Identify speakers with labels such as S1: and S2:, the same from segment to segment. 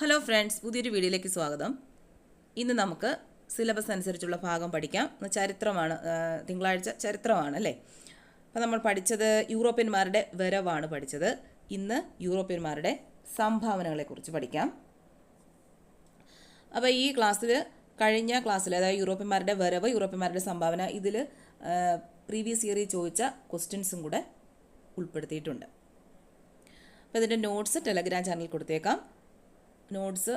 S1: Hello friends പുതിയൊരു വീഡിയോയിലേക്ക് സ്വാഗതം. ഇന്ന് നമുക്ക് സിലബസ് അനുസരിച്ചുള്ള ഭാഗം പഠിക്കാം. ചരിത്രമാണ് തിങ്കളാഴ്ച ചരിത്രമാണ് അല്ലേ? അപ്പോൾ നമ്മൾ പഠിച്ചത് യൂറോപ്യന്മാരുടെ വരവാണ് പഠിച്ചത്. ഇന്ന് യൂറോപ്യന്മാരുടെ സംഭാവനകളെക്കുറിച്ച് പഠിക്കാം. അപ്പോൾ ഈ ക്ലാസ്സിൽ കഴിഞ്ഞ ക്ലാസ്സിൽ അതായത് യൂറോപ്യന്മാരുടെ വരവ് യൂറോപ്യന്മാരുടെ സംഭാവന ഇതിൽ പ്രീവിയസ് ഇയറിൽ ചോദിച്ച ക്വസ്റ്റ്യൻസും കൂടെ ഉൾപ്പെടുത്തിയിട്ടുണ്ട്. അപ്പോൾ ഇതിന്റെ നോട്ട്സ് ടെലഗ്രാം ചാനലിൽ കൊടുത്തേക്കാം. നോട്ട്സ്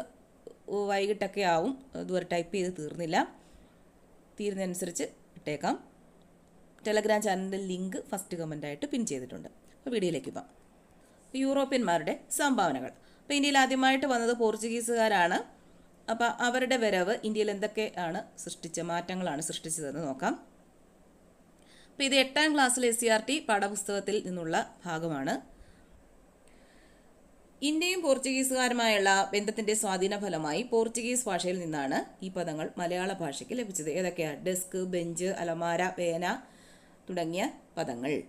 S1: വൈകിട്ടൊക്കെ ആവും. ഇതുവരെ ടൈപ്പ് ചെയ്ത് തീർന്നില്ല. തീരുന്നതനുസരിച്ച് ഇട്ടേക്കാം. ടെലഗ്രാം ചാനലിന്റെ ലിങ്ക് ഫസ്റ്റ് കമന്റായിട്ട് പിൻ ചെയ്തിട്ടുണ്ട്. അപ്പോൾ വീഡിയോയിലേക്ക് പോകാം. യൂറോപ്യന്മാരുടെ സംഭാവനകൾ. അപ്പോൾ ഇന്ത്യയിൽ ആദ്യമായിട്ട് വന്നത് പോർച്ചുഗീസുകാരാണ്. അപ്പോൾ അവരുടെ വരവ് ഇന്ത്യയിൽ എന്തൊക്കെയാണ് സൃഷ്ടിച്ച മാറ്റങ്ങളാണ് സൃഷ്ടിച്ചതെന്ന് നോക്കാം. അപ്പോൾ ഇത് എട്ടാം ക്ലാസ്സിലെ എസ് സി ആർ ടി പാഠപുസ്തകത്തിൽ നിന്നുള്ള ഭാഗമാണ്. ഇന്ത്യയും പോർച്ചുഗീസുകാരുമായുള്ള ബന്ധത്തിന്റെ സ്വാധീന ഫലമായി പോർച്ചുഗീസ് ഭാഷയിൽ നിന്നാണ് ഈ പദങ്ങൾ മലയാള ഭാഷയ്ക്ക് ലഭിച്ചത്. ഏതൊക്കെയാണ് ഡെസ്ക് ബെഞ്ച് അലമാര പേന തുടങ്ങിയ പദങ്ങൾ.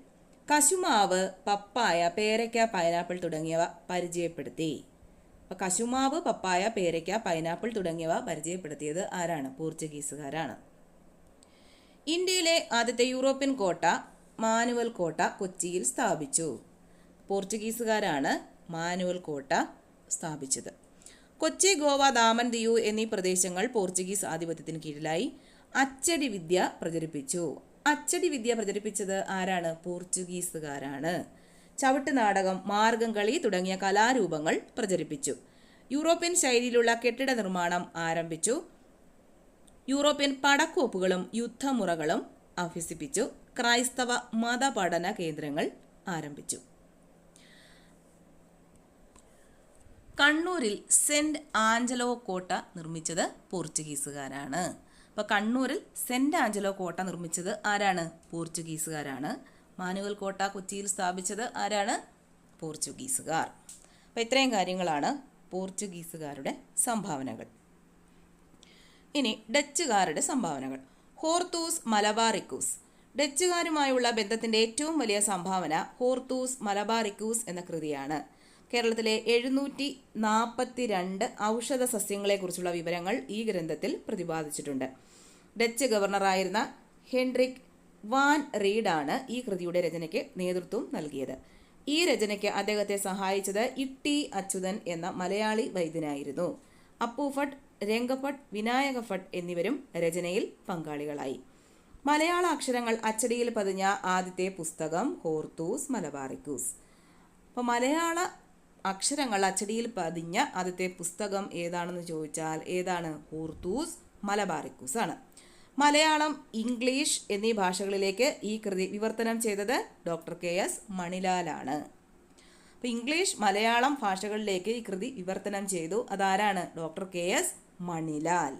S1: കശുമാവ് പപ്പായ പേരയ്ക്ക പൈനാപ്പിൾ തുടങ്ങിയവ പരിചയപ്പെടുത്തി. അപ്പോൾ കശുമാവ് പപ്പായ പേരയ്ക്ക പൈനാപ്പിൾ തുടങ്ങിയവ പരിചയപ്പെടുത്തിയത് ആരാണ്? പോർച്ചുഗീസുകാരാണ്. ഇന്ത്യയിലെ ആദ്യത്തെ യൂറോപ്യൻ കോട്ട മാനുവൽ കോട്ട കൊച്ചിയിൽ സ്ഥാപിച്ചു. പോർച്ചുഗീസുകാരാണ് മാനുവൽ കോട്ട സ്ഥാപിച്ചത്. കൊച്ചി ഗോവ ദാമൻ ദിയു എന്നീ പ്രദേശങ്ങൾ പോർച്ചുഗീസ് ആധിപത്യത്തിന് കീഴിലായി അച്ചടി വിദ്യ പ്രചരിപ്പിച്ചു. അച്ചടി വിദ്യ പ്രചരിപ്പിച്ചത് ആരാണ്? പോർച്ചുഗീസുകാരാണ്. ചവിട്ട് നാടകം മാർഗം കളി തുടങ്ങിയ കലാരൂപങ്ങൾ പ്രചരിപ്പിച്ചു. യൂറോപ്യൻ ശൈലിയിലുള്ള കെട്ടിട നിർമ്മാണം ആരംഭിച്ചു. യൂറോപ്യൻ പടക്കോപ്പുകളും യുദ്ധമുറകളും അഭ്യസിപ്പിച്ചു. ക്രൈസ്തവ മതപഠന കേന്ദ്രങ്ങൾ ആരംഭിച്ചു. കണ്ണൂരിൽ സെന്റ് ആഞ്ചലോ കോട്ട നിർമ്മിച്ചത് പോർച്ചുഗീസുകാരാണ്. അപ്പോൾ കണ്ണൂരിൽ സെന്റ് ആഞ്ചലോ കോട്ട നിർമ്മിച്ചത് ആരാണ്? പോർച്ചുഗീസുകാരാണ്. മാനുവൽ കോട്ട കൊച്ചിയിൽ സ്ഥാപിച്ചത് ആരാണ്? പോർച്ചുഗീസുകാർ. അപ്പോൾ ഇത്രയും കാര്യങ്ങളാണ് പോർച്ചുഗീസുകാരുടെ സംഭാവനകൾ. ഇനി ഡച്ചുകാരുടെ സംഭാവനകൾ. ഹോർത്തൂസ് മലബാറിക്കൂസ്. ഡച്ചുകാരുമായുള്ള ബന്ധത്തിന്റെ ഏറ്റവും വലിയ സംഭാവന ഹോർത്തൂസ് മലബാറിക്കൂസ് എന്ന കൃതിയാണ്. കേരളത്തിലെ എഴുന്നൂറ്റി നാൽപ്പത്തി രണ്ട് ഔഷധ സസ്യങ്ങളെക്കുറിച്ചുള്ള വിവരങ്ങൾ ഈ ഗ്രന്ഥത്തിൽ പ്രതിപാദിച്ചിട്ടുണ്ട്. ഡച്ച് ഗവർണറായിരുന്ന ഹെൻറിക് വാൻ റീഡാണ് ഈ കൃതിയുടെ രചനയ്ക്ക് നേതൃത്വം നൽകിയത്. ഈ രചനയ്ക്ക് അദ്ദേഹത്തെ സഹായിച്ചത് ഇട്ടി അച്യുതൻ എന്ന മലയാളി വൈദ്യനായിരുന്നു. അപ്പൂഫട്ട് രംഗഭട്ട് വിനായക ഭട്ട് എന്നിവരും രചനയിൽ പങ്കാളികളായി. മലയാള അക്ഷരങ്ങൾ അച്ചടിയിൽ പതിഞ്ഞ ആദ്യത്തെ പുസ്തകം ഹോർത്തൂസ് മലബാറിക്കൂസ്. അപ്പോൾ മലയാള അക്ഷരങ്ങൾ അച്ചടിയിൽ പതിഞ്ഞ ആദ്യത്തെ പുസ്തകം ഏതാണെന്ന് ചോദിച്ചാൽ ഏതാണ്? ഹൂർത്തൂസ് മലബാറിക്കൂസ് ആണ് മലയാളം ഇംഗ്ലീഷ് എന്നീ ഭാഷകളിലേക്ക് ഈ കൃതി വിവർത്തനം ചെയ്തത് ഡോക്ടർ കെ എസ് മണിലാലാണ്. അപ്പോൾ ഇംഗ്ലീഷ് മലയാളം ഭാഷകളിലേക്ക് ഈ കൃതി വിവർത്തനം ചെയ്തു. അതാരാണ്? Doctor K S Manilal.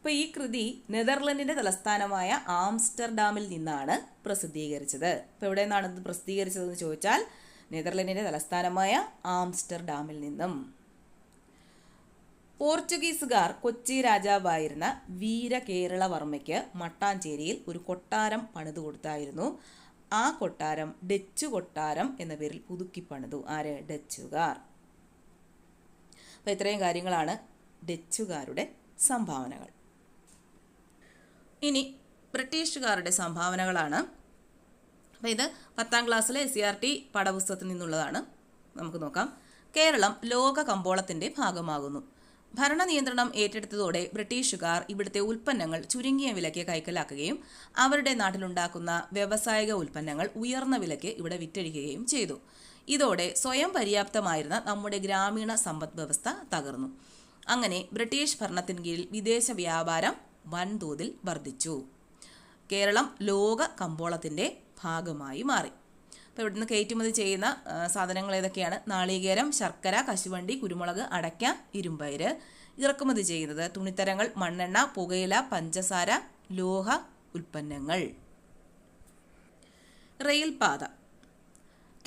S1: അപ്പോൾ ഈ കൃതി നെതർലൻഡിന്റെ തലസ്ഥാനമായ ആംസ്റ്റർഡാമിൽ നിന്നാണ് പ്രസിദ്ധീകരിച്ചത്. അപ്പോൾ എവിടെ നിന്നാണ് ഇത് പ്രസിദ്ധീകരിച്ചതെന്ന് ചോദിച്ചാൽ നെതർലൻഡിന്റെ തലസ്ഥാനമായ ആംസ്റ്റർഡാമിൽ നിന്നും. പോർച്ചുഗീസുകാർ കൊച്ചി രാജാവായിരുന്ന വീരകേരളവർമ്മയ്ക്ക് മട്ടാഞ്ചേരിയിൽ ഒരു കൊട്ടാരം പണിതു കൊടുത്തായിരുന്നു. ആ കൊട്ടാരം ഡച്ച് കൊട്ടാരം എന്ന പേരിൽ പുതുക്കി പണിതു. ആര്? ഡച്ചുകാർ. അപ്പോൾ ഇത്രയും കാര്യങ്ങളാണ് ഡച്ചുകാരുടെ സംഭാവനകൾ. ഇനി ബ്രിട്ടീഷുകാരുടെ സംഭാവനകളാണ്. അപ്പോൾ ഇത് പത്താം ക്ലാസ്സിലെ എസ് സി ആർ ടി പാഠപുസ്തകത്തിൽ നിന്നുള്ളതാണ്. നമുക്ക് നോക്കാം. കേരളം ലോക കമ്പോളത്തിന്റെ ഭാഗമാകുന്നു. ഭരണ നിയന്ത്രണം ഏറ്റെടുത്തതോടെ ബ്രിട്ടീഷുകാർ ഇവിടുത്തെ ഉൽപ്പന്നങ്ങൾ ചുരുങ്ങിയ വിലയ്ക്ക് കൈക്കലാക്കുകയും അവരുടെ നാട്ടിലുണ്ടാക്കുന്ന വ്യാവസായിക ഉൽപ്പന്നങ്ങൾ ഉയർന്ന വിലയ്ക്ക് ഇവിടെ വിറ്റഴിക്കുകയും ചെയ്തു. ഇതോടെ സ്വയം പര്യാപ്തമായിരുന്ന നമ്മുടെ ഗ്രാമീണ സമ്പദ് വ്യവസ്ഥ തകർന്നു. അങ്ങനെ ബ്രിട്ടീഷ് ഭരണത്തിന് കീഴിൽ വിദേശ വ്യാപാരം വൻതോതിൽ വർദ്ധിച്ചു. കേരളം ലോക കമ്പോളത്തിന്റെ ഭാഗമായി മാറി. അപ്പോൾ ഇവിടുന്ന് കയറ്റുമതി ചെയ്യുന്ന സാധനങ്ങൾ ഏതൊക്കെയാണ്? നാളികേരം ശർക്കര കശുവണ്ടി കുരുമുളക് അടയ്ക്ക ഇരുമ്പയര്. ഇറക്കുമതി ചെയ്യുന്നത് തുണിത്തരങ്ങൾ മണ്ണെണ്ണ പുകയില പഞ്ചസാര ലോഹ ഉൽപ്പന്നങ്ങൾ. റെയിൽപാത.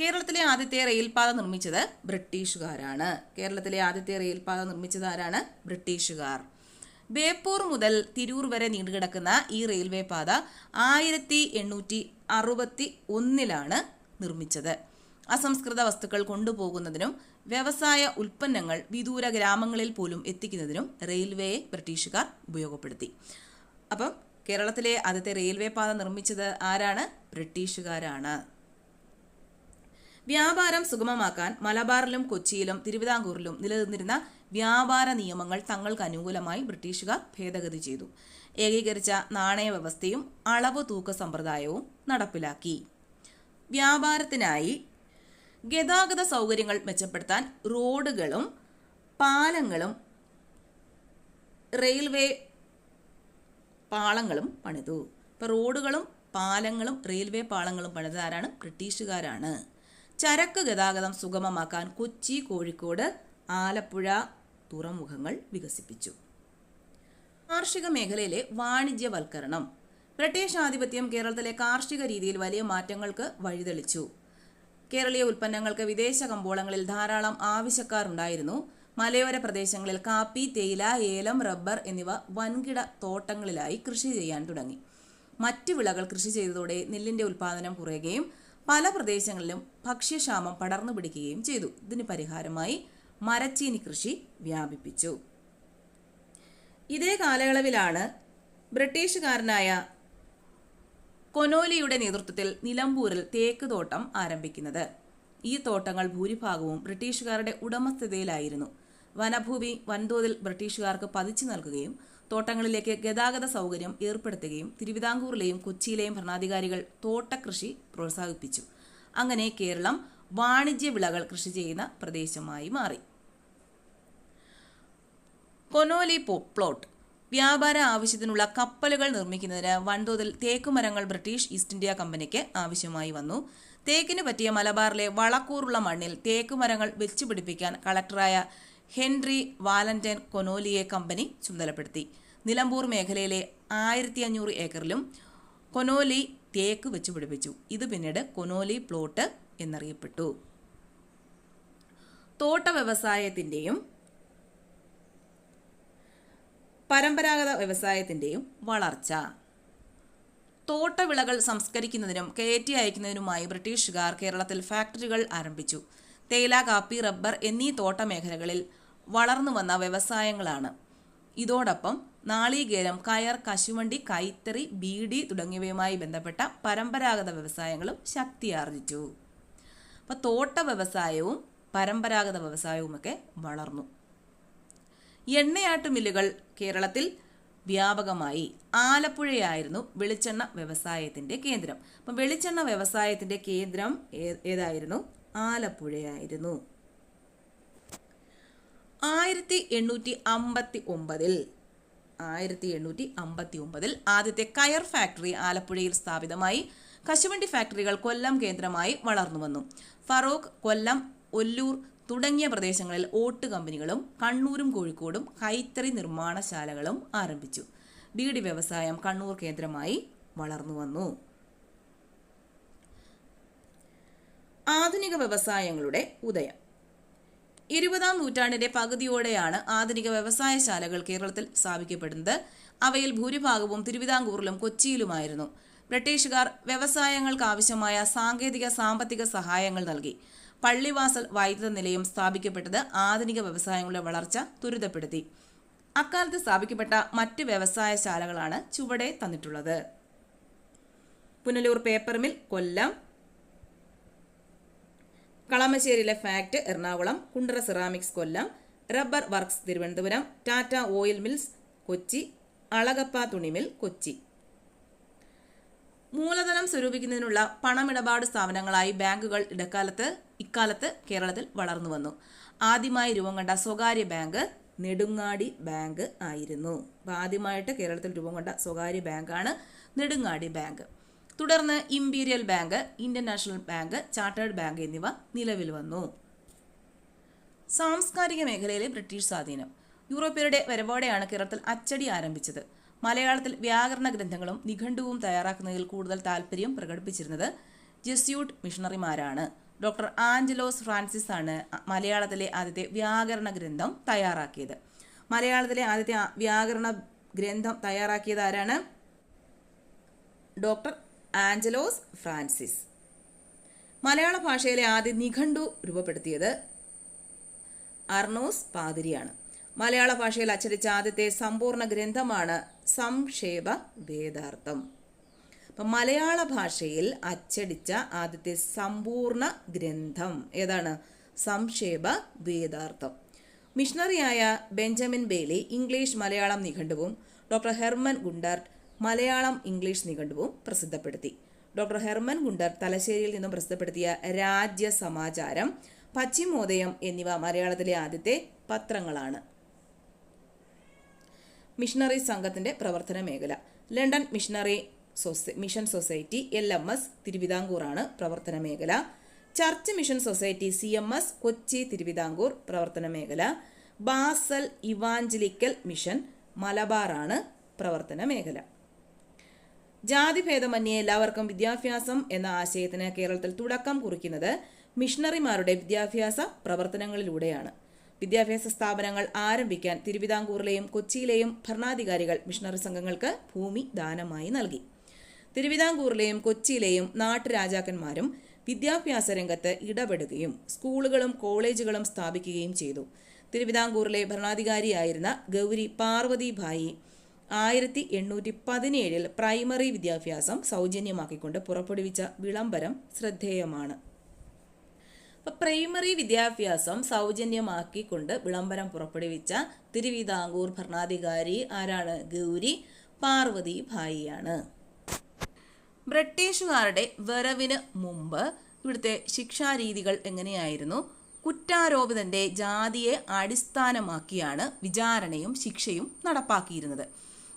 S1: കേരളത്തിലെ ആദ്യത്തെ റെയിൽപാത നിർമ്മിച്ചത് ബ്രിട്ടീഷുകാരാണ്. കേരളത്തിലെ ആദ്യത്തെ റെയിൽപാത നിർമ്മിച്ചത് ആരാണ്? ബ്രിട്ടീഷുകാർ. ബേപ്പൂർ മുതൽ തിരൂർ വരെ നീണ്ടുകിടക്കുന്ന ഈ റെയിൽവേ പാത ആയിരത്തി എണ്ണൂറ്റി അറുപത്തി ഒന്നിലാണ് നിർമ്മിച്ചത്. അസംസ്കൃത വസ്തുക്കൾ കൊണ്ടുപോകുന്നതിനും വ്യവസായ ഉൽപ്പന്നങ്ങൾ വിദൂര ഗ്രാമങ്ങളിൽ പോലും എത്തിക്കുന്നതിനും റെയിൽവേയെ ബ്രിട്ടീഷുകാർ ഉപയോഗപ്പെടുത്തി. അപ്പം കേരളത്തിലെ ആദ്യത്തെ റെയിൽവേ പാത നിർമ്മിച്ചത് ആരാണ്? ബ്രിട്ടീഷുകാരാണ്. വ്യാപാരം സുഗമമാക്കാൻ മലബാറിലും കൊച്ചിയിലും തിരുവിതാംകൂറിലും നിലനിന്നിരുന്ന വ്യാപാര നിയമങ്ങൾ തങ്ങൾക്ക് അനുകൂലമായി ബ്രിട്ടീഷുകാർ ഭേദഗതി ചെയ്തു. ഏകീകരിച്ച നാണയ വ്യവസ്ഥയും അളവ് തൂക്ക സമ്പ്രദായവും നടപ്പിലാക്കി. വ്യാപാരത്തിനായി ഗതാഗത സൗകര്യങ്ങൾ മെച്ചപ്പെടുത്താൻ റോഡുകളും പാലങ്ങളും റെയിൽവേ പാളങ്ങളും പണിതു. ഇപ്പോൾ റോഡുകളും പാലങ്ങളും റെയിൽവേ പാളങ്ങളും പണിതാരാണ് ബ്രിട്ടീഷുകാരാണ്. ചരക്ക് ഗതാഗതം സുഗമമാക്കാൻ കൊച്ചി കോഴിക്കോട് ആലപ്പുഴ തുറമുഖങ്ങൾ വികസിപ്പിച്ചു. കാർഷിക മേഖലയിലെ വാണിജ്യവൽക്കരണം. ബ്രിട്ടീഷ് ആധിപത്യം കേരളത്തിലെ കാർഷിക രീതിയിൽ വലിയ മാറ്റങ്ങൾക്ക് വഴിതെളിച്ചു. കേരളീയ ഉൽപ്പന്നങ്ങൾക്ക് വിദേശ കമ്പോളങ്ങളിൽ ധാരാളം ആവശ്യക്കാരുണ്ടായിരുന്നു. മലയോര പ്രദേശങ്ങളിൽ കാപ്പി തേയില ഏലം റബ്ബർ എന്നിവ വൻകിട തോട്ടങ്ങളിലായി കൃഷി ചെയ്യാൻ തുടങ്ങി. മറ്റു വിളകൾ കൃഷി ചെയ്തതോടെ നെല്ലിന്റെ ഉൽപ്പാദനം കുറയുകയും പല പ്രദേശങ്ങളിലും ഭക്ഷ്യക്ഷാമം പടർന്നു പിടിക്കുകയും ചെയ്തു. ഇതിന് പരിഹാരമായി മരച്ചീനി കൃഷി വ്യാപിപ്പിച്ചു. ഇതേ കാലയളവിലാണ് ബ്രിട്ടീഷുകാരനായ കൊനോലിയുടെ നേതൃത്വത്തിൽ നിലമ്പൂരിൽ തേക്ക് തോട്ടം ആരംഭിക്കുന്നത്. ഈ തോട്ടങ്ങൾ ഭൂരിഭാഗവും ബ്രിട്ടീഷുകാരുടെ ഉടമസ്ഥതയിലായിരുന്നു. വനഭൂമി വൻതോതിൽ ബ്രിട്ടീഷുകാർക്ക് പതിച്ചു നൽകുകയും തോട്ടങ്ങളിലേക്ക് ഗതാഗത സൗകര്യം ഏർപ്പെടുത്തുകയും തിരുവിതാംകൂറിലെയും കൊച്ചിയിലെയും ഭരണാധികാരികൾ തോട്ടകൃഷി പ്രോത്സാഹിപ്പിച്ചു. അങ്ങനെ കേരളം വാണിജ്യ വിളകൾ കൃഷി ചെയ്യുന്ന പ്രദേശമായി മാറി. കൊനോലി പോപ്ലോട്ട് വ്യാപാര ആവശ്യത്തിനുള്ള കപ്പലുകൾ നിർമ്മിക്കുന്നതിന് വൻതോതിൽ തേക്കുമരങ്ങൾ ബ്രിട്ടീഷ് ഈസ്റ്റ് ഇന്ത്യ കമ്പനിക്ക് ആവശ്യമായി വന്നു. തേക്കിന് പറ്റിയ മലബാറിലെ വളക്കൂറുള്ള മണ്ണിൽ തേക്കുമരങ്ങൾ വെച്ചുപിടിപ്പിക്കാൻ കളക്ടറായ ഹെൻറി വാലന്റൈൻ കൊനോലിയെ കമ്പനി ചുമതലപ്പെടുത്തി. നിലമ്പൂർ മേഖലയിലെ ആയിരത്തി അഞ്ഞൂറ് ഏക്കറിലും കൊനോലി തേക്ക് വെച്ച് പിടിപ്പിച്ചു. ഇത് പിന്നീട് കൊനോലി പ്ലോട്ട് എന്നറിയപ്പെട്ടു. തോട്ട വ്യവസായത്തിന്റെയും പരമ്പരാഗത വ്യവസായത്തിന്റെയും വളർച്ച. തോട്ടവിളകൾ സംസ്കരിക്കുന്നതിനും കയറ്റി അയക്കുന്നതിനുമായി ബ്രിട്ടീഷുകാർ കേരളത്തിൽ ഫാക്ടറികൾ ആരംഭിച്ചു. തേയില കാപ്പി റബ്ബർ എന്നീ തോട്ടമേഖലകളിൽ വളർന്നു വന്ന വ്യവസായങ്ങളാണ്. ഇതോടൊപ്പം നാളികേരം കയർ കശുവണ്ടി കൈത്തറി ബീഡി തുടങ്ങിയവയുമായി ബന്ധപ്പെട്ട പരമ്പരാഗത വ്യവസായങ്ങളും ശക്തിയാർജിച്ചു. അപ്പോൾ തോട്ട വ്യവസായവും പരമ്പരാഗത വ്യവസായവുമൊക്കെ വളർന്നു. എണ്ണയാട്ട് മില്ലുകൾ കേരളത്തിൽ വ്യാപകമായി ആലപ്പുഴയായിരുന്നു വെളിച്ചെണ്ണ വ്യവസായത്തിന്റെ കേന്ദ്രം. അപ്പം വെളിച്ചെണ്ണ വ്യവസായത്തിന്റെ കേന്ദ്രം ഏതായിരുന്നു? ആലപ്പുഴയായിരുന്നു. ആയിരത്തി എണ്ണൂറ്റി അമ്പത്തി ഒമ്പതിൽ ആയിരത്തി എണ്ണൂറ്റി അമ്പത്തി ഒമ്പതിൽ ആദ്യത്തെ കയർ ഫാക്ടറി ആലപ്പുഴയിൽ സ്ഥാപിതമായി കശുവണ്ടി ഫാക്ടറികൾ കൊല്ലം കേന്ദ്രമായി വളർന്നു വന്നു. ഫറൂഖ് കൊല്ലം ഒല്ലൂർ തുടങ്ങിയ പ്രദേശങ്ങളിൽ ഓട്ട് കമ്പനികളും കണ്ണൂരും കോഴിക്കോടും കൈത്തറി നിർമ്മാണശാലകളും ആരംഭിച്ചു. ബീഡി വ്യവസായം കണ്ണൂർ കേന്ദ്രമായി വളർന്നു വന്നു. ആധുനിക വ്യവസായങ്ങളുടെ ഉദയം. ഇരുപതാം നൂറ്റാണ്ടിന്റെ പകുതിയോടെയാണ് ആധുനിക വ്യവസായശാലകൾ കേരളത്തിൽ സ്ഥാപിക്കപ്പെടുന്നത്. അവയിൽ ഭൂരിഭാഗവും തിരുവിതാംകൂറിലും കൊച്ചിയിലുമായിരുന്നു. ബ്രിട്ടീഷുകാർ വ്യവസായങ്ങൾക്ക് ആവശ്യമായ സാങ്കേതിക സാമ്പത്തിക സഹായങ്ങൾ നൽകി. പള്ളിവാസൽ വൈദ്യുത നിലയം സ്ഥാപിക്കപ്പെട്ടത് ആധുനിക വ്യവസായങ്ങളുടെ വളർച്ച ത്വരിതപ്പെടുത്തി അക്കാലത്ത് സ്ഥാപിക്കപ്പെട്ട മറ്റ് വ്യവസായശാലകളാണ് ചുവടെ തന്നിട്ടുള്ളത്. Punalur paper mill Kollam കളമശ്ശേരിയിലെ FACT Ernakulam Kundara ceramics Kollam rubber works Thiruvananthapuram Tata oil mills Kochi Alagappa തുണിമിൽ Kochi. മൂലധനം സ്വരൂപിക്കുന്നതിനുള്ള പണമിടപാട് സ്ഥാപനങ്ങളായി ബാങ്കുകൾ ഇടക്കാലത്ത് ഇക്കാലത്ത് കേരളത്തിൽ വളർന്നു വന്നു. ആദ്യമായി രൂപം കണ്ട സ്വകാര്യ ബാങ്ക് നെടുങ്ങാടി ബാങ്ക് ആയിരുന്നു. അപ്പോൾ ആദ്യമായിട്ട് കേരളത്തിൽ രൂപം കൊണ്ട സ്വകാര്യ ബാങ്കാണ് നെടുങ്ങാടി ബാങ്ക്. തുടർന്ന് imperial bank Indian national bank chartered bank എന്നിവ നിലവിൽ വന്നു. സാംസ്കാരിക മേഖലയിലെ ബ്രിട്ടീഷ് സ്വാധീനം. യൂറോപ്യരുടെ വരവോടെയാണ് കേരളത്തിൽ അച്ചടി ആരംഭിച്ചത്. മലയാളത്തിൽ വ്യാകരണ ഗ്രന്ഥങ്ങളും നിഘണ്ടുവും തയ്യാറാക്കുന്നതിൽ കൂടുതൽ താല്പര്യം പ്രകടിപ്പിച്ചിരുന്നത് ജെസ്യൂട്ട് മിഷണറിമാരാണ്. ഡോക്ടർ ആഞ്ചലോസ് ഫ്രാൻസിസ് ആണ് മലയാളത്തിലെ ആദ്യത്തെ വ്യാകരണ ഗ്രന്ഥം തയ്യാറാക്കിയത്. മലയാളത്തിലെ ആദ്യത്തെ വ്യാകരണ ഗ്രന്ഥം തയ്യാറാക്കിയത് ആരാണ്? Doctor Angelos Francis. മലയാള ഭാഷയിലെ ആദ്യ നിഘണ്ടു രൂപപ്പെടുത്തിയത് അർണോസ് പാതിരിയാണ്. മലയാള ഭാഷയിൽ അച്ചടിച്ച ആദ്യത്തെ സമ്പൂർണ ഗ്രന്ഥമാണ് സംക്ഷേപ വേദാർത്ഥം. അപ്പം മലയാള ഭാഷയിൽ അച്ചടിച്ച ആദ്യത്തെ സമ്പൂർണ ഗ്രന്ഥം ഏതാണ്? സംക്ഷേപ വേദാർത്ഥം. മിഷണറിയായ Benjamin Bailey English Malayalam നിഘണ്ടുവും doctor Hermann Gundert Malayalam English നിഘണ്ടുവും പ്രസിദ്ധപ്പെടുത്തി. ഡോക്ടർ ഹെർമൻ ഗുണ്ടർ തലശ്ശേരിയിൽ നിന്നും പ്രസിദ്ധപ്പെടുത്തിയ രാജ്യ സമാചാരം പശ്ചിമോദയം എന്നിവ മലയാളത്തിലെ ആദ്യത്തെ പത്രങ്ങളാണ്. മിഷണറി സംഘത്തിന്റെ പ്രവർത്തന മേഖല. London missionary mission society L M S തിരുവിതാംകൂറാണ് പ്രവർത്തന മേഖല. Church mission society C M S Kochi Thiruvithamkoor പ്രവർത്തന മേഖല. ബാസൽ ഇവാഞ്ചലിക്കൽ മിഷൻ മലബാറാണ് പ്രവർത്തന മേഖല. ജാതിഭേദമന്യേ എല്ലാവർക്കും വിദ്യാഭ്യാസം എന്ന ആശയത്തിന് കേരളത്തിൽ തുടക്കം കുറിക്കുന്നത് മിഷണറിമാരുടെ വിദ്യാഭ്യാസ പ്രവർത്തനങ്ങളിലൂടെയാണ്. വിദ്യാഭ്യാസ സ്ഥാപനങ്ങൾ ആരംഭിക്കാൻ തിരുവിതാംകൂറിലെയും കൊച്ചിയിലെയും ഭരണാധികാരികൾ മിഷണറി സംഘങ്ങൾക്ക് ഭൂമി ദാനമായി നൽകി. തിരുവിതാംകൂറിലെയും കൊച്ചിയിലെയും നാട്ടുരാജാക്കന്മാരും വിദ്യാഭ്യാസ രംഗത്ത് ഇടപെടുകയും സ്കൂളുകളും കോളേജുകളും സ്ഥാപിക്കുകയും ചെയ്തു. തിരുവിതാംകൂറിലെ ഭരണാധികാരിയായിരുന്ന ഗൗരി പാർവതിഭായി ആയിരത്തി എണ്ണൂറ്റി പതിനേഴിൽ പ്രൈമറി വിദ്യാഭ്യാസം സൗജന്യമാക്കിക്കൊണ്ട് പുറപ്പെടുവിച്ച വിളംബരം ശ്രദ്ധേയമാണ്. അപ്പോൾ പ്രൈമറി വിദ്യാഭ്യാസം സൗജന്യമാക്കിക്കൊണ്ട് വിളംബരം പുറപ്പെടുവിച്ച തിരുവിതാംകൂർ ഭരണാധികാരി ആരാണ്? ഗൗരി പാർവതി ഭായിയാണ്. ബ്രിട്ടീഷുകാരുടെ വരവിന് മുമ്പ് ഇവിടുത്തെ ശിക്ഷാരീതികൾ എങ്ങനെയായിരുന്നു? കുറ്റാരോപിതന്റെ ജാതിയെ അടിസ്ഥാനമാക്കിയാണ് വിചാരണയും ശിക്ഷയും നടപ്പാക്കിയിരുന്നത്.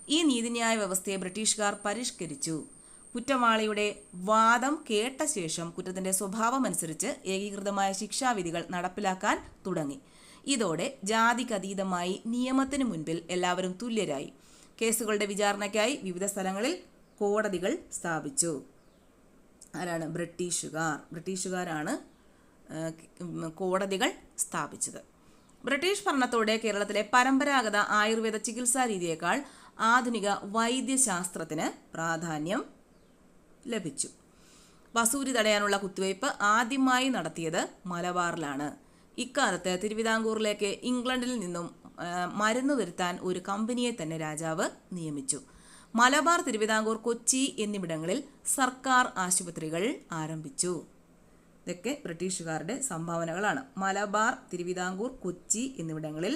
S1: ഈ നീതിന്യായ വ്യവസ്ഥയെ ബ്രിട്ടീഷുകാർ പരിഷ്കരിച്ചു. കുറ്റവാളിയുടെ വാദം കേട്ട ശേഷം കുറ്റത്തിന്റെ സ്വഭാവമനുസരിച്ച് ഏകീകൃതമായ ശിക്ഷാവിധികൾ നടപ്പിലാക്കാൻ തുടങ്ങി. ഇതോടെ ജാതിക്കതീതമായി നിയമത്തിനു മുൻപിൽ എല്ലാവരും തുല്യരായി. കേസുകളുടെ വിചാരണയ്ക്കായി വിവിധ സ്ഥലങ്ങളിൽ കോടതികൾ സ്ഥാപിച്ചു. ആരാണ്? ബ്രിട്ടീഷുകാർ. ബ്രിട്ടീഷുകാരാണ് കോടതികൾ സ്ഥാപിച്ചത്. ബ്രിട്ടീഷ് ഭരണത്തോടെ കേരളത്തിലെ പരമ്പരാഗത ആയുർവേദ ചികിത്സാ രീതിയേക്കാൾ ആധുനിക വൈദ്യശാസ്ത്രത്തിന് പ്രാധാന്യം ലഭിച്ചു. വസൂരി തടയാനുള്ള കുത്തിവയ്പ് ആദ്യമായി നടത്തിയത് മലബാറിലാണ്. ഇക്കാലത്ത് തിരുവിതാംകൂറിലേക്ക് ഇംഗ്ലണ്ടിൽ നിന്നും മരുന്ന് വരുത്താൻ ഒരു കമ്പനിയെ തന്നെ രാജാവ് നിയമിച്ചു. മലബാർ തിരുവിതാംകൂർ കൊച്ചി എന്നിവിടങ്ങളിൽ സർക്കാർ ആശുപത്രികൾ ആരംഭിച്ചു. ഇതൊക്കെ ബ്രിട്ടീഷുകാരുടെ സംഭാവനകളാണ്. മലബാർ തിരുവിതാംകൂർ കൊച്ചി എന്നിവിടങ്ങളിൽ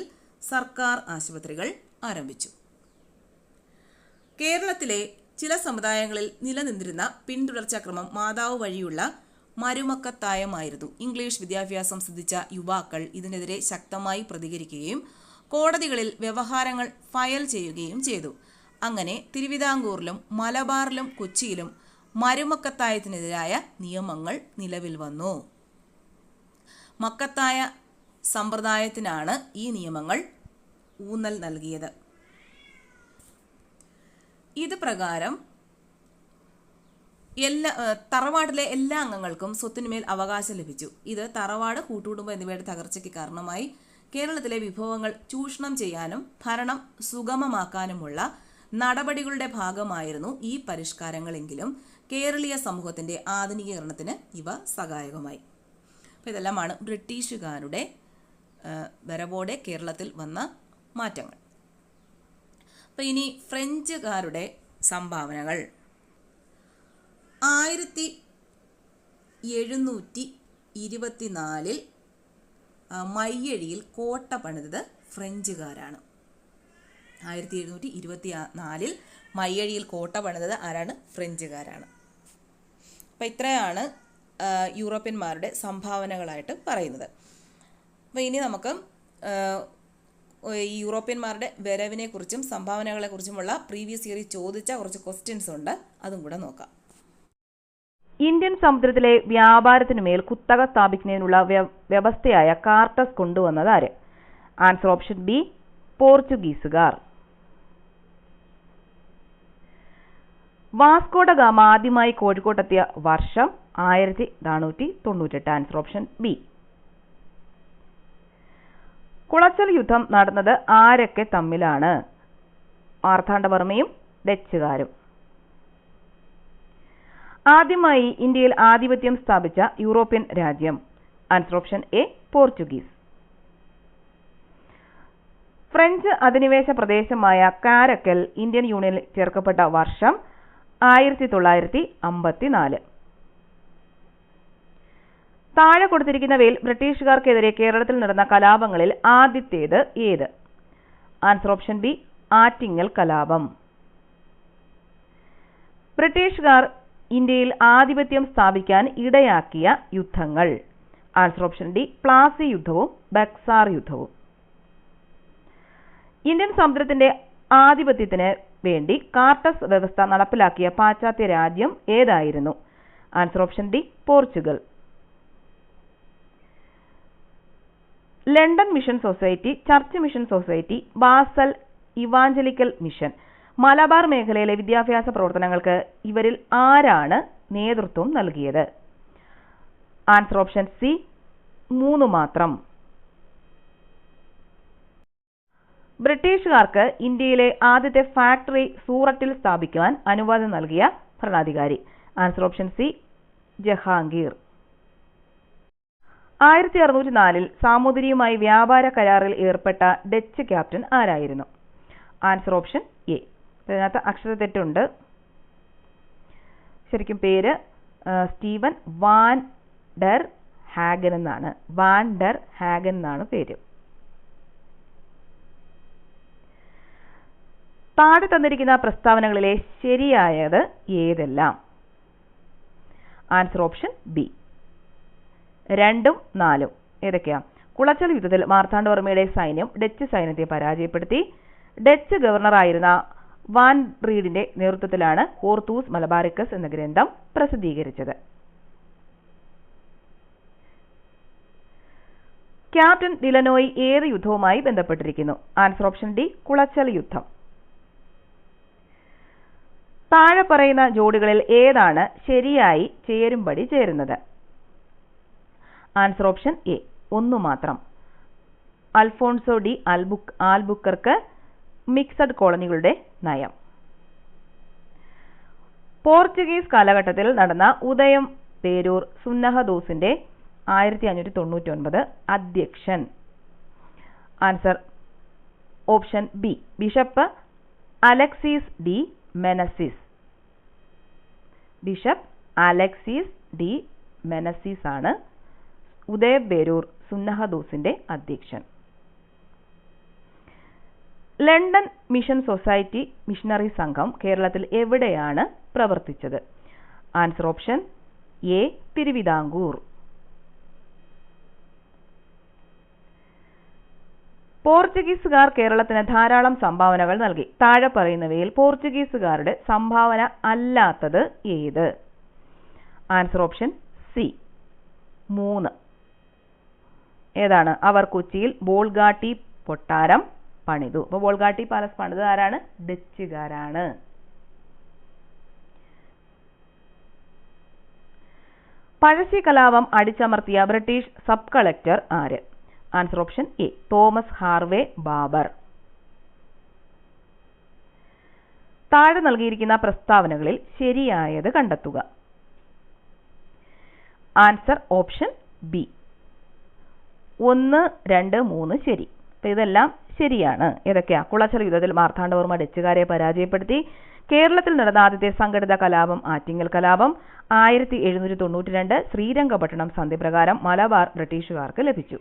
S1: സർക്കാർ ആശുപത്രികൾ ആരംഭിച്ചു. കേരളത്തിലെ ചില സമുദായങ്ങളിൽ നിലനിന്നിരുന്ന പിന്തുടർച്ചാക്രമം മാതാവ് വഴിയുള്ള മരുമക്കത്തായമായിരുന്നു. ഇംഗ്ലീഷ് വിദ്യാഭ്യാസം സിദ്ധിച്ച യുവാക്കൾ ഇതിനെതിരെ ശക്തമായി പ്രതികരിക്കുകയും കോടതികളിൽ വ്യവഹാരങ്ങൾ ഫയൽ ചെയ്യുകയും ചെയ്തു. അങ്ങനെ തിരുവിതാംകൂറിലും മലബാറിലും കൊച്ചിയിലും മരുമക്കത്തായത്തിനെതിരായ നിയമങ്ങൾ നിലവിൽ വന്നു. മക്കത്തായ സമ്പ്രദായത്തിനാണ് ഈ നിയമങ്ങൾ ഊന്നൽ നൽകിയത്. ഇത് പ്രകാരം എല്ലാ തറവാടിലെ എല്ലാ അംഗങ്ങൾക്കും സ്വത്തിനുമേൽ അവകാശം ലഭിച്ചു. ഇത് തറവാട് കൂട്ടുകുടുംബം എന്നിവയുടെ തകർച്ചയ്ക്ക് കാരണമായി കേരളത്തിലെ വിഭവങ്ങൾ ചൂഷണം ചെയ്യാനും ഭരണം സുഗമമാക്കാനുമുള്ള നടപടികളുടെ ഭാഗമായിരുന്നു ഈ പരിഷ്കാരങ്ങളെങ്കിലും കേരളീയ സമൂഹത്തിന്റെ ആധുനികീകരണത്തിന് ഇവ സഹായകമായി. അപ്പോൾ ഇതെല്ലാമാണ് ബ്രിട്ടീഷുകാരുടെ വരവോടെ കേരളത്തിൽ വന്ന മാറ്റങ്ങൾ. അപ്പോൾ ഇനി ഫ്രഞ്ചുകാരുടെ സംഭാവനകൾ. ആയിരത്തി എഴുന്നൂറ്റി ഇരുപത്തിനാലിൽ മയ്യഴിയിൽ കോട്ട പണിതത് ഫ്രഞ്ചുകാരാണ്. ആയിരത്തി എഴുന്നൂറ്റി ഇരുപത്തി നാലിൽ മയ്യഴിയിൽ കോട്ട പണിതത് ആരാണ്? ഫ്രഞ്ചുകാരാണ്. അപ്പം ഇത്രയാണ് യൂറോപ്യന്മാരുടെ സംഭാവനകളായിട്ട് പറയുന്നത്. അപ്പോൾ ഇനി നമുക്ക് ഈ യൂറോപ്യന്മാരുടെ വരവിനെക്കുറിച്ചും സംഭാവനകളെക്കുറിച്ചുമുള്ള പ്രീവിയസ് ഇയറിൽ ചോദിച്ച കുറച്ച് ക്വസ്റ്റ്യൻസ് ഉണ്ട്. അതും കൂടെ നോക്കാം.
S2: ഇന്ത്യൻ സമുദ്രത്തിലെ വ്യാപാരത്തിനുമേൽ കുത്തക സ്ഥാപിക്കുന്നതിനുള്ള വ്യവസ്ഥയായ കാർട്ടസ് കൊണ്ടുവന്നത് ആര്? ആൻസർ ഓപ്ഷൻ ബി പോർച്ചുഗീസുകാർ. വാസ്കോഡ ഗാമ ആദ്യമായി കോഴിക്കോട്ടെത്തിയ വർഷം ആയിരത്തി നാനൂറ്റി തൊണ്ണൂറ്റെട്ട്. ആൻസർ ഓപ്ഷൻ ബി കുളച്ചൽ യുദ്ധം നടന്നത് ആരൊക്കെ തമ്മിലാണ്? മാർത്താണ്ഡവർമ്മയും ഡച്ചുകാരും. ആദ്യമായി ഇന്ത്യയിൽ ആധിപത്യം സ്ഥാപിച്ച യൂറോപ്യൻ രാജ്യം answer option A Portuguese. French അധിനിവേശ പ്രദേശമായ കാരക്കൽ ഇന്ത്യൻ യൂണിയനിൽ ചേർക്കപ്പെട്ട വർഷം ആയിരത്തി തൊള്ളായിരത്തി അമ്പത്തിനാല് താഴെ കൊടുത്തിരിക്കുന്നവയിൽ ബ്രിട്ടീഷുകാർക്കെതിരെ കേരളത്തിൽ നടന്ന കലാപങ്ങളിൽ ആദ്യത്തേത് ഏത്? ആൻസർ ഓപ്ഷൻ ബി ആറ്റിങ്ങൽ കലാപം. ബ്രിട്ടീഷുകാർ ഇന്ത്യയിൽ ആധിപത്യം സ്ഥാപിക്കാൻ ഇടയാക്കിയ യുദ്ധങ്ങൾ. ആൻസർ ഓപ്ഷൻ ഡി പ്ലാസി യുദ്ധവും ബക്സാർ യുദ്ധവും. ഇന്ത്യൻ സമുദ്രത്തിന്റെ ആധിപത്യത്തിന് വേണ്ടി കാർട്ടസ് വ്യവസ്ഥ നടപ്പിലാക്കിയ പാശ്ചാത്യ രാജ്യം ഏതായിരുന്നു? Answer option D Portugal. London mission society church mission society Basel evangelical mission. Malabar മേഖലയിലെ വിദ്യാഭ്യാസ പ്രവർത്തനങ്ങൾക്ക് ഇവരിൽ ആരാണ് നേതൃത്വം നൽകിയത്? ആൻസർ ഓപ്ഷൻ സി മൂന്ന് മാത്രം. ബ്രിട്ടീഷുകാർക്ക് ഇന്ത്യയിലെ ആദ്യത്തെ ഫാക്ടറി സൂററ്റിൽ സ്ഥാപിക്കുവാൻ അനുവാദം നൽകിയ ഭരണാധികാരി. Answer option C Jahangir. ആയിരത്തി അറുന്നൂറ്റി നാലിൽ സാമൂതിരിയുമായി വ്യാപാര കരാറിൽ ഏർപ്പെട്ട ഡച്ച് ക്യാപ്റ്റൻ ആരായിരുന്നു? Answer option A. ഇതിനകത്ത് അക്ഷരത്തെറ്റുണ്ട് ശരിക്കും പേര് സ്റ്റീവൻ വാൻ ഡർ ഹാഗൻ എന്നാണ്. വാൻ ഡർ ഹാഗൻ എന്നാണ് പേര്. താഴെ തന്നിരിക്കുന്ന പ്രസ്താവനകളിലെ ശരിയായത് ഏതെല്ലാം? Answer option B. രണ്ടും നാലും. ഏതൊക്കെയാ? കുളച്ചൽ യുദ്ധത്തിൽ മാർത്താണ്ഡവർമ്മയുടെ സൈന്യം ഡച്ച് സൈന്യത്തെ പരാജയപ്പെടുത്തി. ഡച്ച് ഗവർണറായിരുന്ന വാൻ റീഡിന്റെ നേതൃത്വത്തിലാണ് കോർത്തൂസ് മലബാറിക്കസ് എന്ന ഗ്രന്ഥം പ്രസിദ്ധീകരിച്ചത്. ക്യാപ്റ്റൻ ദിലനോയി ഏത് യുദ്ധവുമായി ബന്ധപ്പെട്ടിരിക്കുന്നു? ആൻസർ ഓപ്ഷൻ ഡി കുളച്ചൽ യുദ്ധം. താഴെ പറയുന്ന ജോഡികളിൽ ഏതാണ് ശരിയായി ചേരുംപടി ചേരുന്നത്? ആൻസർ ഓപ്ഷൻ എ ഒന്നു മാത്രം. അൽഫോൺസോ ഡി ആൽബുക്ക് ആൽബുക്കർക്ക് മിക്സഡ് കോളനികളുടെ നയം. പോർച്ചുഗീസ് കാലഘട്ടത്തിൽ നടന്ന ഉദയം പേരൂർ സുന്നഹദോസിന്റെ ആയിരത്തി അഞ്ഞൂറ്റി തൊണ്ണൂറ്റി ഒൻപത് അധ്യക്ഷൻ. Answer option B bishop Alexis de Menezes bishop Alexis de Menezes ആണ് ഉദയബേരൂർ സുന്നഹദോസിന്റെ അധ്യക്ഷൻ. ലണ്ടൻ മിഷൻ സൊസൈറ്റി മിഷണറി സംഘം കേരളത്തിൽ എവിടെയാണ് പ്രവർത്തിച്ചത്? Answer option A Thiruvithamkoor. പോർച്ചുഗീസുകാർ കേരളത്തിന് ധാരാളം സംഭാവനകൾ നൽകി. താഴെ പറയുന്നവയിൽ പോർച്ചുഗീസുകാരുടെ സംഭാവന അല്ലാത്തത് ഏത്? ആൻസർ ഓപ്ഷൻ സി മൂന്ന്. ഏതാണ്? അവർ കൊച്ചിയിൽ ബോൾഗാട്ടി കൊട്ടാരം പണിതു. അപ്പോൾ ബോൾഗാട്ടി പാലസ് പണിത് ആരാണ്? ഡച്ചുകാരാണ്. പഴശ്ശി കലാപം അടിച്ചമർത്തിയ ബ്രിട്ടീഷ് സബ് കളക്ടർ ആര്? Answer option A Thomas Harvey Baber. താഴെ നൽകിയിരിക്കുന്ന പ്രസ്താവനകളിൽ ശരിയായത് കണ്ടെത്തുക. Answer option B. ഒന്ന് രണ്ട് മൂന്ന് ശരി. അപ്പൊ ഇതെല്ലാം ശരിയാണ്. ഏതൊക്കെയാ കുളച്ചൽ യുദ്ധത്തിൽ മാർത്താണ്ഡവർമ്മ ഡച്ചുകാരെ പരാജയപ്പെടുത്തി. കേരളത്തിൽ നടന്ന ആദ്യത്തെ സംഘടിത കലാപം ആറ്റിങ്ങൽ കലാപം. ആയിരത്തി എഴുന്നൂറ്റി തൊണ്ണൂറ്റി രണ്ട് ശ്രീരംഗപട്ടണം സന്ധി പ്രകാരം മലബാർ ബ്രിട്ടീഷുകാർക്ക് ലഭിച്ചു.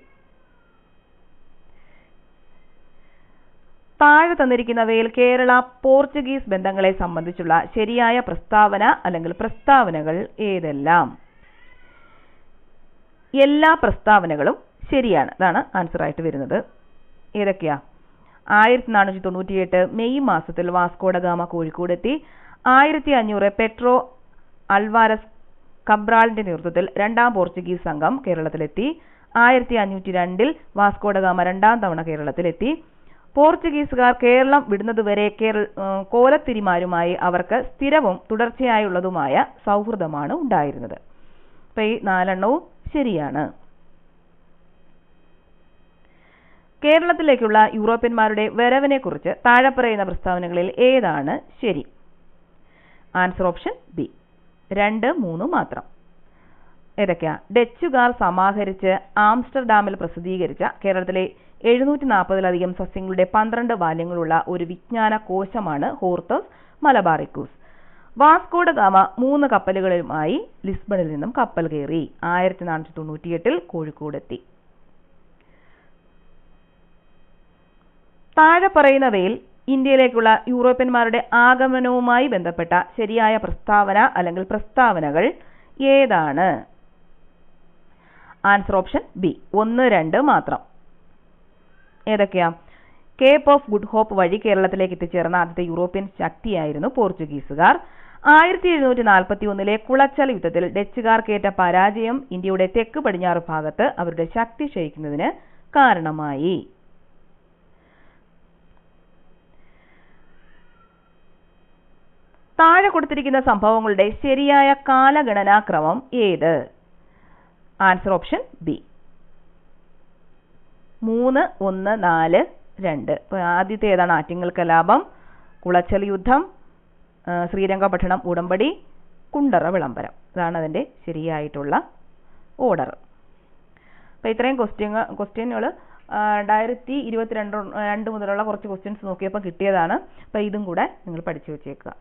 S2: താഴെ തന്നിരിക്കുന്നവയിൽ കേരള പോർച്ചുഗീസ് ബന്ധങ്ങളെ സംബന്ധിച്ചുള്ള ശരിയായ പ്രസ്താവന അല്ലെങ്കിൽ പ്രസ്താവനകൾ ഏതെല്ലാം? എല്ലാ പ്രസ്താവനകളും ശരിയാണ്. അതാണ് ആൻസർ ആയിട്ട് വരുന്നത്. ഏതൊക്കെയാ? ആയിരത്തി നാനൂറ്റി തൊണ്ണൂറ്റിയെട്ട് മെയ് മാസത്തിൽ വാസ്കോഡഗാമ കോഴിക്കോടെത്തി. ആയിരത്തി അഞ്ഞൂറ് പെട്രോ അൽവാരസ് കബ്രാളിന്റെ നേതൃത്വത്തിൽ രണ്ടാം പോർച്ചുഗീസ് സംഘം കേരളത്തിലെത്തി. ആയിരത്തി അഞ്ഞൂറ്റി രണ്ടിൽ വാസ്കോഡ ഗാമ രണ്ടാം തവണ കേരളത്തിലെത്തി. പോർച്ചുഗീസുകാർ കേരളം വിടുന്നതുവരെ കേരള കോലത്തിരിമാരുമായി അവർക്ക് സ്ഥിരവും തുടർച്ചയായുള്ളതുമായ സൗഹൃദമാണ് ഉണ്ടായിരുന്നത്. അപ്പൊ ഈ നാലെണ്ണവും ശരിയാണ്. കേരളത്തിലേക്കുള്ള യൂറോപ്യന്മാരുടെ വരവിനെ കുറിച്ച് താഴെ പറയുന്ന പ്രസ്താവനകളിൽ ഏതാണ് ശരി? Answer option B. രണ്ട് മൂന്ന് മാത്രം. ഏതൊക്കെയാ? ഡച്ചുകാർ സമാഹരിച്ച് ആംസ്റ്റർഡാമിൽ പ്രസിദ്ധീകരിച്ച കേരളത്തിലെ എഴുന്നൂറ്റി നാൽപ്പതിലധികം സസ്യങ്ങളുടെ പന്ത്രണ്ട് വാല്യങ്ങളുള്ള ഒരു വിജ്ഞാന കോശമാണ് ഹോർത്തസ് മലബാറിക്കൂസ്. വാസ്കോഡ ഗാമ മൂന്ന് കപ്പലുകളുമായി ലിസ്ബണിൽ നിന്നും കപ്പൽ കയറി ആയിരത്തി നാനൂറ്റി തൊണ്ണൂറ്റിയെട്ടിൽ കോഴിക്കോടെത്തി. താഴെ പറയുന്നവയിൽ ഇന്ത്യയിലേക്കുള്ള യൂറോപ്യന്മാരുടെ ആഗമനവുമായി ബന്ധപ്പെട്ട ശരിയായ പ്രസ്താവന അല്ലെങ്കിൽ പ്രസ്താവനകൾ ഏതാണ്? Answer option B. ഒന്ന് രണ്ട് മാത്രം. ഏതൊക്കെയാ? കേപ്പ് ഓഫ് ഗുഡ് ഹോപ്പ് വഴി കേരളത്തിലേക്ക് എത്തിച്ചേർന്ന ആദ്യത്തെ യൂറോപ്യൻ ശക്തിയായിരുന്നു പോർച്ചുഗീസുകാർ. ആയിരത്തി എഴുന്നൂറ്റി നാൽപ്പത്തി ഒന്നിലെ കുളച്ചൽ യുദ്ധത്തിൽ ഡച്ചുകാർക്കേറ്റ പരാജയം ഇന്ത്യയുടെ തെക്ക് പടിഞ്ഞാറ് ഭാഗത്ത് അവരുടെ ശക്തി ക്ഷയിക്കുന്നതിന് കാരണമായി. താഴെ കൊടുത്തിരിക്കുന്ന സംഭവങ്ങളുടെ ശരിയായ കാലഗണനാക്രമം ഏത്? ആൻസർ ഓപ്ഷൻ ബി മൂന്ന് ഒന്ന് നാല് രണ്ട്. ആദ്യത്തെ ഏതാണ്? ആറ്റിങ്ങൽ കലാപം കുളച്ചൽ യുദ്ധം ശ്രീരംഗപട്ടണം ഉടമ്പടി കുണ്ടറ വിളംബരം. ഇതാണ് അതിന്റെ ശരിയായിട്ടുള്ള ഓർഡർ അപ്പോൾ ഇത്രയും ക്വസ്റ്റ്യൻ ക്വസ്റ്റ്യനുകൾ രണ്ടായിരത്തി ഇരുപത്തിരണ്ട് രണ്ട് മുതലുള്ള കുറച്ച് ക്വസ്റ്റ്യൻസ് നോക്കിയപ്പോൾ കിട്ടിയതാണ്. അപ്പോൾ ഇതും കൂടെ നിങ്ങൾ പഠിച്ചു വെച്ചേക്കുക.